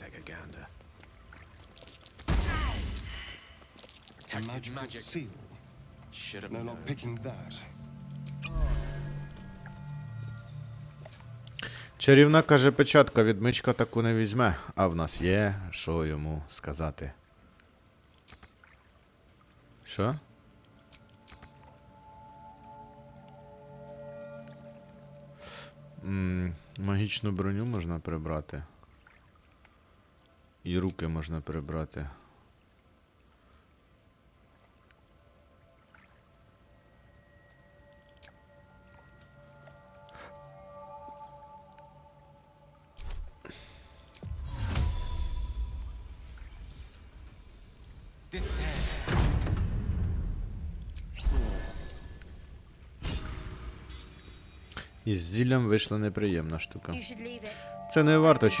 take a gander. A Protected magical magic. seal. Should have No, not picking that. Чарівна каже печатка, відмичка таку не візьме, а в нас є, що йому сказати. Що? М, магічну броню можна прибрати. І руки можна прибрати. І з зіллям вийшла неприємна штука. Це не варто